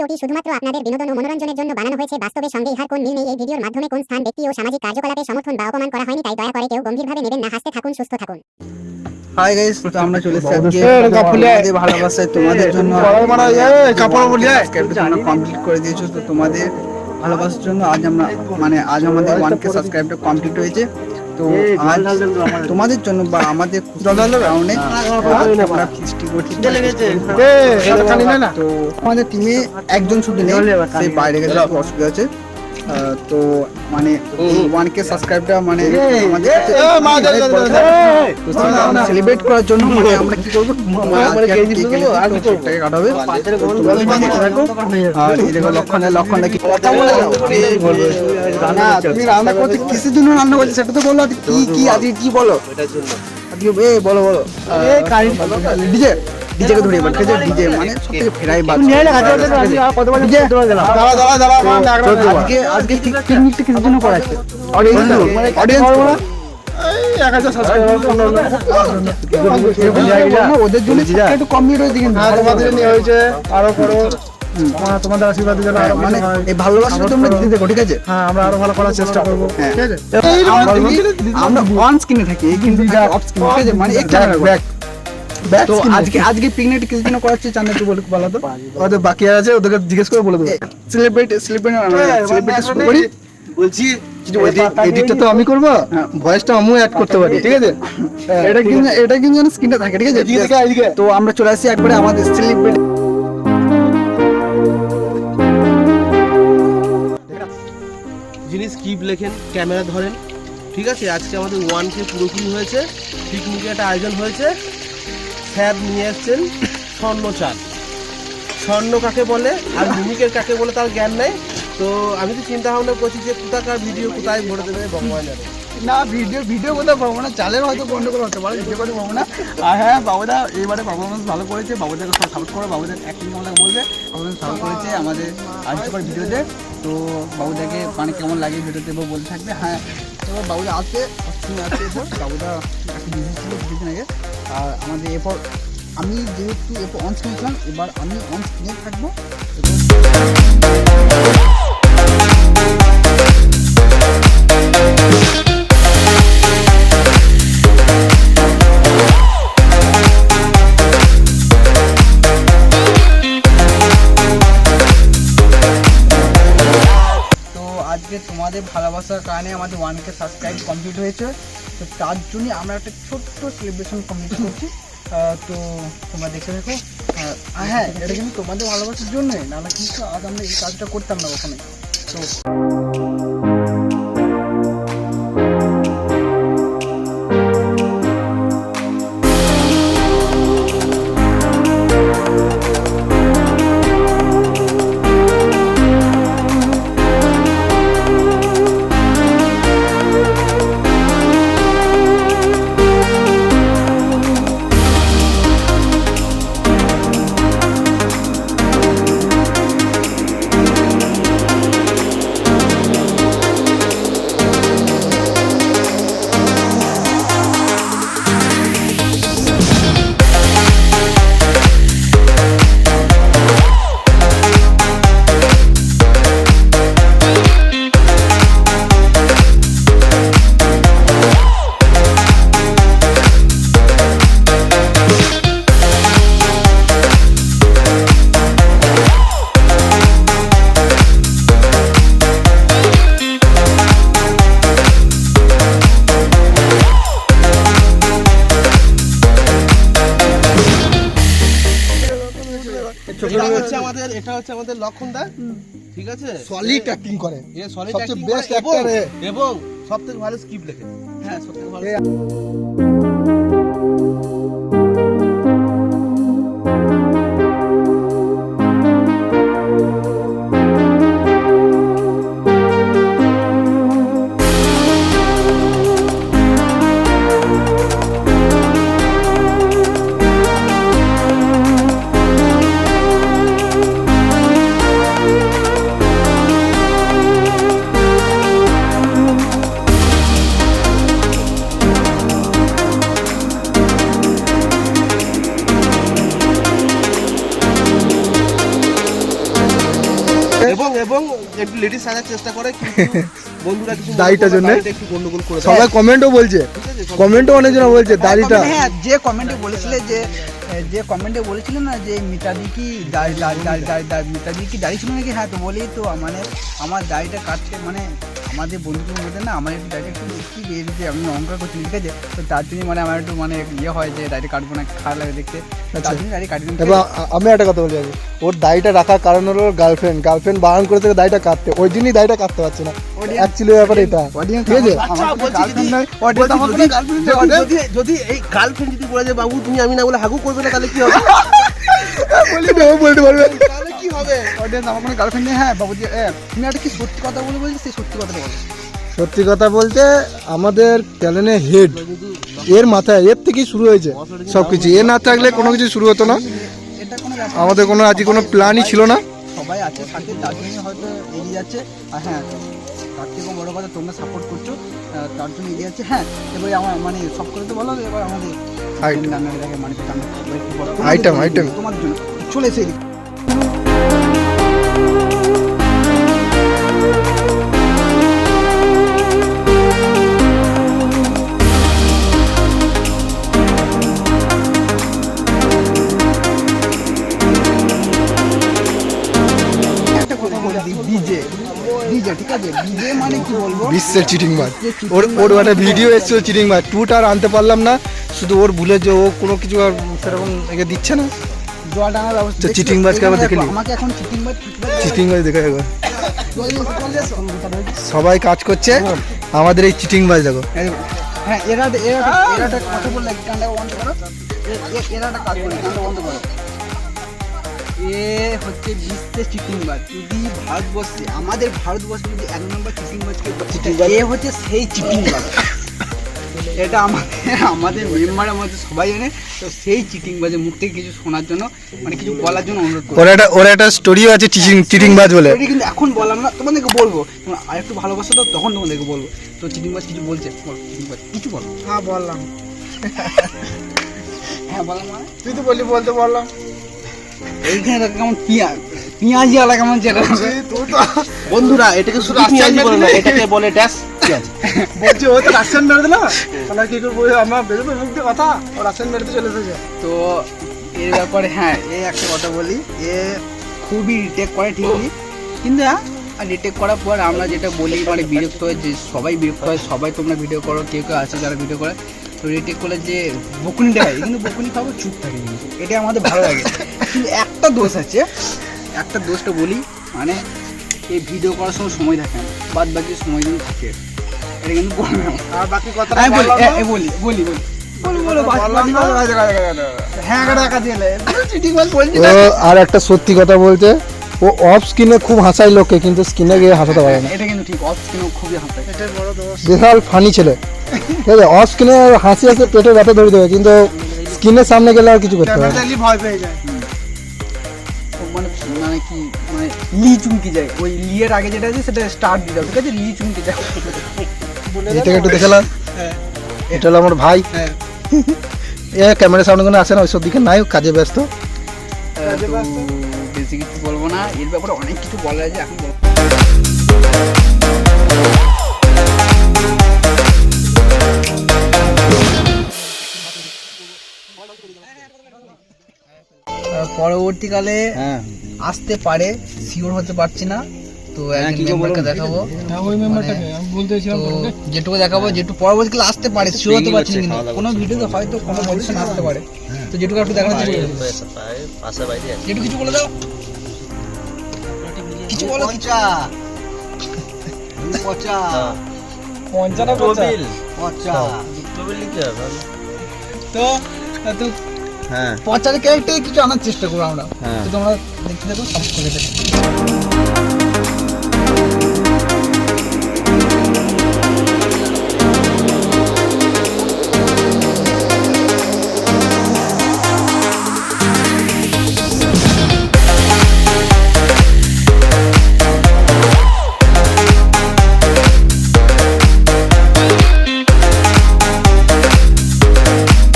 ভিডিওটি শুধুমাত্র আপনাদের বিনোদন ও মনোরঞ্জনের জন্য বানানো হয়েছে। বাস্তবের সঙ্গে ইহার কোন মিল নেই এই ভিডিওর মাধ্যমে কোন স্থান ব্যক্তি ও সামাজিক কার্যকলাপে সমর্থন বা অপমান করা হয়নি তাই দয়া করে কেউ গম্ভীরভাবে নেবেন না। হাসতে থাকুন সুস্থ থাকুন। হাই গাইস তো আমরা চলে এসেছি আজকে এ, কাপুলে। তোমাদের ভালোবাসায়। তোমাদের জন্য মানে, কাপড় বলিয়ে সাবস্ক্রাইবটা তোমরা কমপ্লিট করে দিয়েছ। তো তোমাদের ভালোবাসার জন্য আজ আমরা মানে আজ আমাদের ওয়ান কে সাবস্ক্রাইবটা কমপ্লিট হয়েছে। তো আজ তোমাদের জন্য বা আমাদের তোমাদের কারণে আমরা ফিস্টি করছি। তো আমাদের টিমে একজন শুধু নেই সে বাইরে গেছে অসুবিধা আছে তো মানে ওয়ান কে সাবস্ক্রাইবটা মানে আমাদের সেলিব্রেট করার জন্য মানে আমরা কি করব? মানে কাটাবে। আর লক্ষণ লক্ষণ কি কথা বলে? না তুমি রান্না করতে কিসের জন্য রান্না করছ সেটা তো বলো কি কি আজকে কি বলো? বলো ডিজে কে ধরে এবার ঠিক ডিজে মানে সব থেকে ফেরাই বাদ ডিজে আজকে আজকে পিকনিকটা কিসের জন্য করা আছে। অডিয়েন্স অডিয়েন্স ওদের জন্য একটু কমই রয়েছে কিন্তু। আরও করো। আমার তোমাদের জন্য আরও মানে মানে এই ভালোবাসাটা তোমরা দিতে দেখো ঠিক আছে? হ্যাঁ আমরা আরও ভালো করার চেষ্টা করব। হ্যাঁ। ঠিক আছে? আমরা- অন স্ক্রিনে থাকি কিন্তু অফ স্ক্রিন ঠিক আছে? মানে একটা ব্যাক ব্যাক তো আজকে আজকে পিকনিক জন্য করাচ্ছে চান্দা তুই বলে বলো তো। ওদের বাকি আছে ওদেরকে জিজ্ঞেস করে বলে দেবো। সেলিব্রেট সেলিব্রেট সেলিব্রেট শুরু করি। বলছি এডিটটা তো আমি করব হ্যাঁ। ভয়েসটা আমিও অ্যাড করতে পারি ঠিক আছে? এটা কিন্তু এটা কিন্তু যেন স্ক্রিনটা থাকে ঠিক আছে? তো আমরা চলে আসি একবারে আমাদের সেলিব্রেট যিনি স্ক্রিপ্ট লেখেন ক্যামেরা ধরেন ঠিক আছে? আজকে আমাদের ওয়ান কে পুরোপুরি হয়েছে পিকনিকে একটা আয়োজন হয়েছে। স্যার নিয়ে এসছেন স্বর্ণ চাল স্বর্ণ কাকে বলে আর মিমিকের কাকে বলে তার জ্ঞান নেই। তো আমি তো চিন্তা ভাবনা করছি যে কোথাকার ভিডিও কোথায় ভরে দেবে ভগবান না, ভিডিও ভিডিও কোথাও পাবো না চালের হয়তো গন্ডগোল হতে পারে ভিডিও করে পাবো না আর হ্যাঁ বাবুদা এবারে পারফরমেন্স ভালো করেছে। বাবুদাকে সাপোর্ট করো, বাবুদার কেমন লাগে বলবে। পারফরমেন্স ভালো করেছে, আমাদের আজকের ভিডিওতে তো। বাবুদাকে মানে কেমন লাগে ভিডিওতে বা বলতে থাকবে? হ্যাঁ তো বাবুদা আসছে অপশনে আছে এরপর। বাবুদা একটা বিজনেস ছিল কিছুদিন আগে। আর আমাদের এরপর আমি যেহেতু এরপর অন স্ক্রিন ছিলাম, এবার আমি অন স্ক্রিনে থাকব। এবং তোমাদের ভালোবাসার কারণে আমাদের ওয়ান কে সাবস্ক্রাইব কমপ্লিট হয়েছে। তো তার জন্য আমরা একটা ছোট্ট সেলিব্রেশন কমপ্লিট করছি। তো তোমরা দেখে দেখো হ্যাঁ এটা কিন্তু তোমাদের ভালোবাসার জন্যই, নাহলে কিন্তু আজ আমরা এই কাজটা করতাম না ওখানে তো হচ্ছে আমাদের লক্ষণ দা ঠিক আছে? সলিড অ্যাক্টিং করে। এ সলিড সবচেয়ে বেস্ট অ্যাক্টর এবং- সবথেকে সব থেকে ভালো স্ক্রিপ্ট লেখে হ্যাঁ সব থেকে ভালো এবং এবং একটু লেডিস সাজার চেষ্টা করে কিন্তু বন্ধুরা কিছু দাড়িটার করবে, একটু গন্ডগোল করে সবাই কমেন্টও বলছে। কমেন্টও অনেক অনেকজন বলছে দাড়িটা। হ্যাঁ যে কমেন্টে বলেছিলে যে যে কমেন্টে বলেছিলেন না যে মিতাদি কি দাড়ি দাড়ি দাড়ি দাড়ি দাড়ি মিতাদি কি দাড়ি ছিল নাকি? হ্যাঁ তো বলি তো মানে আমার দাড়িটা কাটতে মানে আমাদের বন্ধুদের মধ্যে না আমার একটু দাড়িটা একটু বেড়ে দিতে আমি অঙ্কার করছি ঠিক আছে? তো তার জন্য মানে আমার একটু মানে ইয়ে হয় যে দাড়ি কাটবো না খারাপ লাগে দেখতে। তার জন্য দাড়ি কাটি আমি একটা কথা বলি আগে। ওর দাড়িটা রাখার কারণ হলো গার্লফ্রেন্ড গার্লফ্রেন্ড বারণ করে থেকে দাড়িটা কাটতে। ওই জন্যই দাড়িটা কাটতে পারছে না। অ্যাকচুয়ালি ব্যাপার এটা। ঠিক আছে? আচ্ছা যদি এই গার্লফ্রেন্ড যদি বলে যে বাবু তুমি আমি না বলে হাগু করবে না তাহলে কি হবে? বলতে পারবে। তাহলে কি হবে? অডিয়েন্স আমার কোনো গার্লফ্রেন্ড নেই হ্যাঁ বাবুজি তুমি একটা কি সত্যি কথা বলে বলছিস সেই সত্যি কথাটা বলো। সত্যি কথা বলতে আমাদের চ্যানেলে হেড এর মাথায় এর থেকেই শুরু হয়েছে সব কিছু এ না থাকলে কোনো কিছু শুরু হতো না। আমাদের কোনো আজকে কোনো প্ল্যানই ছিল না। সবাই আছে সাথে তার জন্য হয়তো এগিয়ে যাচ্ছে। আর হ্যাঁ তার থেকেও বড় কথা তোমরা সাপোর্ট করছ তার জন্য এগিয়ে আছে হ্যাঁ এবার আমার মানে সব করে তো বলো এবার আমাদের আইটেম রান্না দেখে মানে রান্না. তোমার জন্য চলে এসে বলে ডিজে ডিজে ঠিক আছে? ডিজে মানে কি বলব? বিশ্বের চিটিং মার ওর ওর একটা ভিডিও এসেছিল চিটিং মার টুটা আর আনতে পারলাম না। শুধু ওর ভুলে যে ও কোনো কিছু আর সেরকম একে দিচ্ছে না। জল টানার ব্যবস্থা চিটিং বাজকে আবার দেখে। আমাকে এখন চিটিং বাজ চিটিং একবার। সবাই কাজ করছে। আমাদের এই চিটিং বাজ দেখো। হ্যাঁ এরা এরা এরা কথা বললে গানটা বন্ধ করো। এ- এ- এরা একটা কাজ করলে গানটা বন্ধ করো। এ হচ্ছে বিশ্বের চিটিং বাজ যদি ভারতবর্ষে আমাদের ভারতবর্ষে যদি এক নম্বর চিটিং বাজকে এ হচ্ছে সেই চিটিং বাজ এটা আমাদের আমাদের মেম্বারের মধ্যে সবাই জানে তো সেই চিটিং বাজের মুখ থেকে কিছু শোনার জন্য মানে কিছু বলার জন্য অনুরোধ করি ওর একটা ওর একটা স্টোরিও আছে চিটিং চিটিং বাজ বলে। এটা কিন্তু এখন বললাম না তোমাদেরকে বলব। তোমরা আর একটু ভালোবাসা তো তখন তোমাদেরকে বলব। তো চিটিংবাজ কিছু বলছে? বল চিটিংবাজ কিছু বলো। হ্যাঁ বললাম। হ্যাঁ বললাম তুই তো বললি বলতে বললাম এইখানে কেমন পিঁয়াজ পেঁয়াজি আলা কেমন যেটা বন্ধুরা এটাকে শুধু পেঁয়াজি বলে। না এটাকে বলে ড্যাশ পেঁয়াজ। বলছি ও তো রাশিয়ান মেরে দিল? তাহলে কি করব? আমার বেরোবে মুখ দিয়ে কথা? ও রাশিয়ান মেরেতে চলে এসেছে। তো এর ব্যাপারে হ্যাঁ এ একটা কথা বলি। এ খুবই রিটেক করে ঠিকই কিন্তু হ্যাঁ রিটেক করার পর আমরা যেটা বলি মানে বিরক্ত হয় যে সবাই বিরক্ত হয় সবাই তোমরা ভিডিও করো কেউ কেউ আছে যারা ভিডিও করে। তো রিটেক করলে যে বকুনিটা হয় কিন্তু বকুনি খাব চুপ থাকে। কিন্তু এটা আমাদের ভালো লাগে। কিন্তু একটা দোষ আছে। একটা দোষটা বলি মানে এই ভিডিও করার সময় সময় থাকে না বাদ বাকি সময় কিন্তু থাকে। এটা কিন্তু বলবে আর বাকি কথা আমি বলি বলি বলি। হ্যাঁ বলছি আর একটা সত্যি কথা বলতে ও অফ স্ক্রিনে খুব হাসায় লোককে কিন্তু স্ক্রিনে গিয়ে হাসাতে পারে না। এটা কিন্তু ঠিক অফ স্ক্রিনও খুবই হাসতে এটার বড় দোষ। বিশাল ফানি ছেলে। ঠিক আছে অফ স্ক্রিনে হাসি হাসি পেটে ব্যথা ধরে দেবে কিন্তু স্ক্রিনের সামনে গেলে আর কিছু করতে পারে না। ভয় পেয়ে যায়। মানে কি মানে লি চুমকি যায়। ওই লিয়ের আগে যেটা আছে সেটা স্টার্ট দিয়ে দাও। ঠিক আছে? লি চুমকি যায়। এটাকে একটু হ্যাঁ। এটা হলো আমার ভাই। এ ক্যামেরা সামনে কোনো আসে না ওইসব দিকে নাই কাজে ব্যস্ত। বেশি কিছু বলব না এর ব্যাপারে অনেক কিছু বলা যায় এখন পরবর্তীকালে আসতে পারে শিওর হতে পারছি না। তো একজন মেম্বারকে দেখাবো। ওই মেম্বারটাকে আমি বলতে তো যেটুকু দেখাবো যেটুকু পরবর্তীকালে আসতে পারে শিওর হতে পারছি না কিন্তু। কোনো ভিডিওতে হয়তো কোনো পজিশন আসতে পারে। তো যেটুকু একটু দেখানো যেটুকু কিছু বলে দাও। কিছু বলো কিছু পঞ্চাটা তো তো পচার ক্যারেক্টারে কিছু আনার চেষ্টা করব আমরা। তো তোমরা দেখতে থাকো সব করে দেখো।